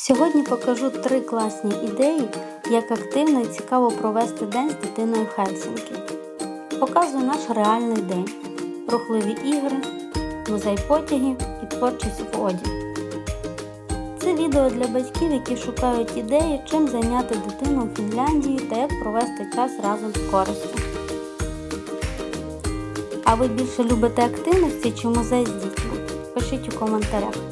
Сьогодні покажу три класні ідеї, як активно і цікаво провести день з дитиною в Хельсінкі. Показую наш реальний день, рухливі ігри, музей потягів і творчість в оді. Це відео для батьків, які шукають ідеї, чим зайняти дитину у Фінляндії та як провести час разом з користю. А ви більше любите активності чи музей з дітьми? Пишіть у коментарях.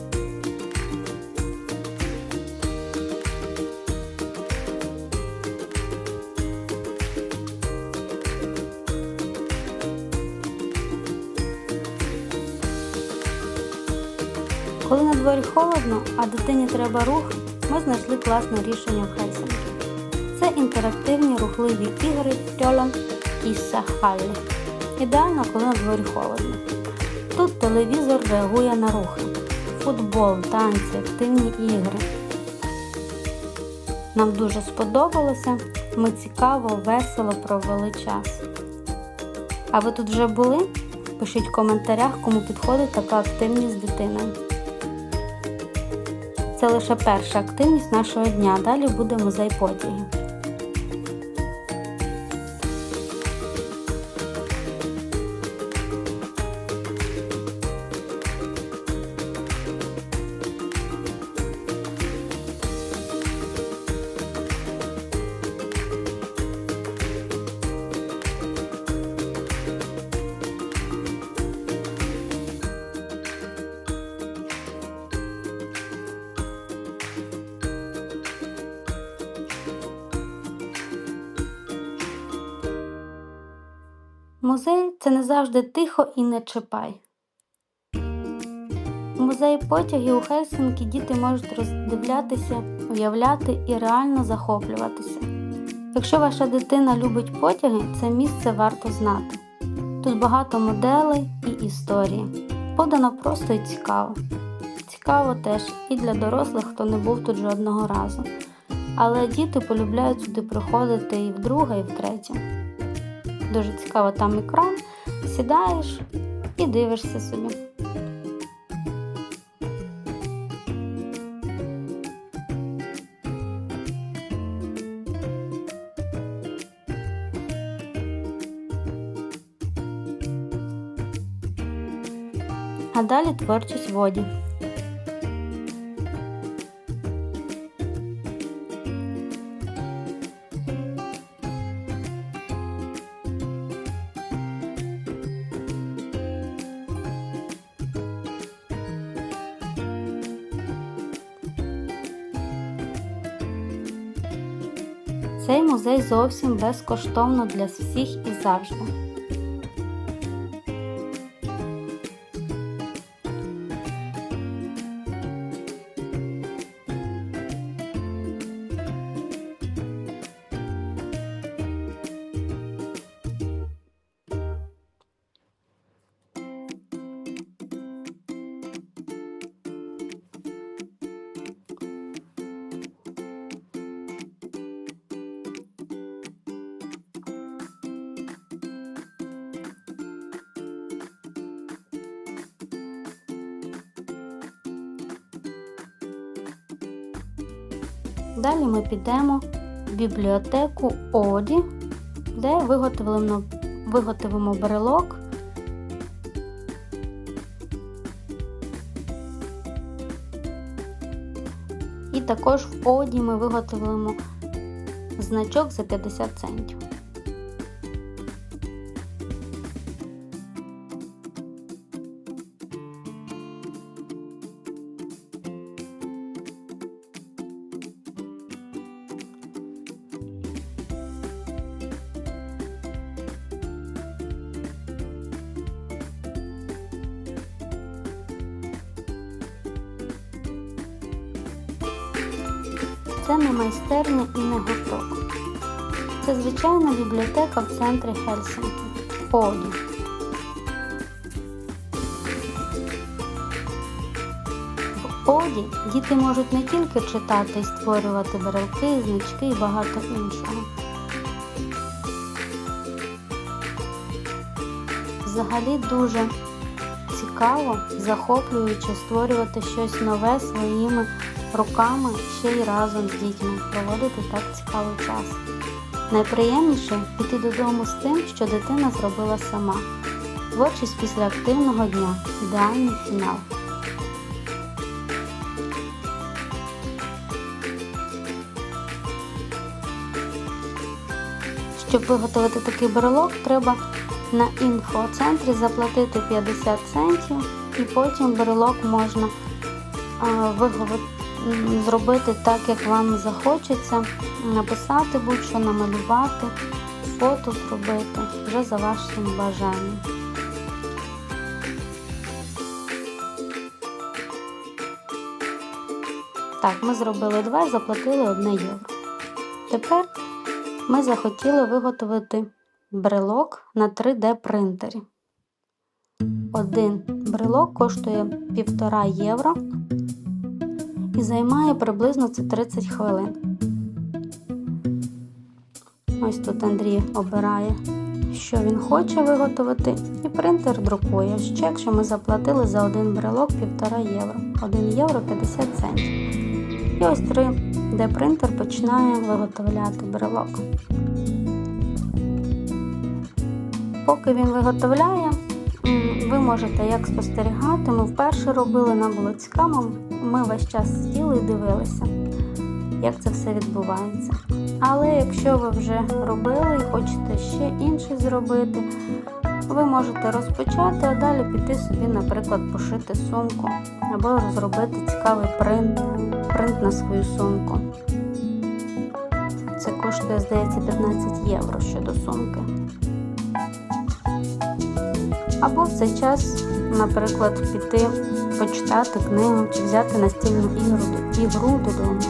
Коли на дворі холодно, а дитині треба рух, ми знайшли класне рішення в Хельсинкі. Це інтерактивні рухливі ігри Тьолан Кіса Халлі. Ідеально, коли на дворі холодно. Тут телевізор реагує на рухи. Футбол, танці, активні ігри. Нам дуже сподобалося. Ми цікаво, весело провели час. А ви тут вже були? Пишіть в коментарях, кому підходить така активність з дитиною. Це лише перша активність нашого дня. Далі буде музей потягів. Музей це не завжди тихо і не чіпай. У музеї потягів у Хельсинкі діти можуть роздивлятися, уявляти і реально захоплюватися. Якщо ваша дитина любить потяги, це місце варто знати. Тут багато моделей і історії. Подано просто і цікаво. Цікаво теж і для дорослих, хто не був тут жодного разу. Але діти полюбляють сюди приходити і вдруге, і втретє. Дуже цікаво там екран, сідаєш і дивишся собі. А далі творчість в воді. Цей музей зовсім безкоштовно для всіх і завжди. Далі ми підемо в бібліотеку Оді, де виготовлено, виготовимо брелок. І також в Оді ми виготовимо значок за 50 центів. Це не майстерня і не гурток. Це звичайна бібліотека в центрі Хельсинкі. Оді. В Оді діти можуть не тільки читати і створювати брелки, значки і багато іншого. Взагалі дуже цікаво, захоплююче створювати щось нове своїми руками ще й разом з дітьми проводити так цікавий час. Найприємніше піти додому з тим, що дитина зробила сама. Творчість після активного дня ідеальний фінал. Щоб виготовити такий брелок, треба на інфоцентрі заплатити 50 центів, і потім брелок можна м, зробити так, як вам захочеться, написати будь-що, намалювати, фото зробити вже за вашим бажанням. Так, ми зробили два, заплатили 1 євро. Тепер ми захотіли виготовити брелок на 3D принтері. Один брелок коштує 1,5 євро і займає приблизно це 30 хвилин. Ось тут Андрій обирає, що він хоче виготовити, і принтер друкує. Ще якщо ми заплатили за один брелок 1,5 євро. 1 євро 50 центів. І ось 3D принтер починає виготовляти брелок. Поки він виготовляє, ви можете як спостерігати. Ми вперше робили, нам було цікаво. Ми весь час сиділи і дивилися, як це все відбувається. Але якщо ви вже робили і хочете ще інше зробити, ви можете розпочати, а далі піти собі, наприклад, пошити сумку або розробити цікавий принт, принт на свою сумку. Це коштує, здається, 15 євро щодо сумки. Або в цей час, наприклад, піти почитати книгу чи взяти настільну ігру, ігру додому.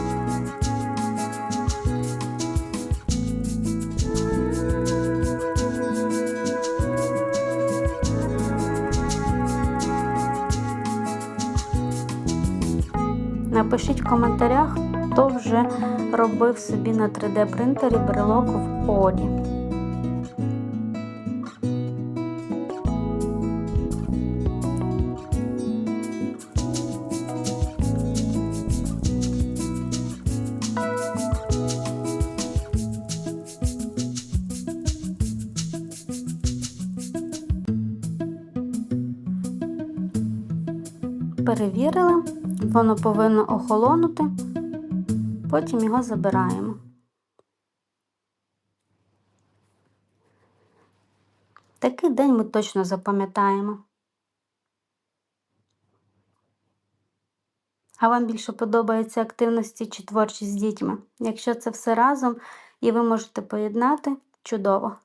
Напишіть в коментарях, хто вже робив собі на 3D принтері брелок в Олі. Перевірили, воно повинно охолонути, потім його забираємо. Такий день ми точно запам'ятаємо. А вам більше подобаються активності чи творчість з дітьми? Якщо це все разом і ви можете поєднати, чудово.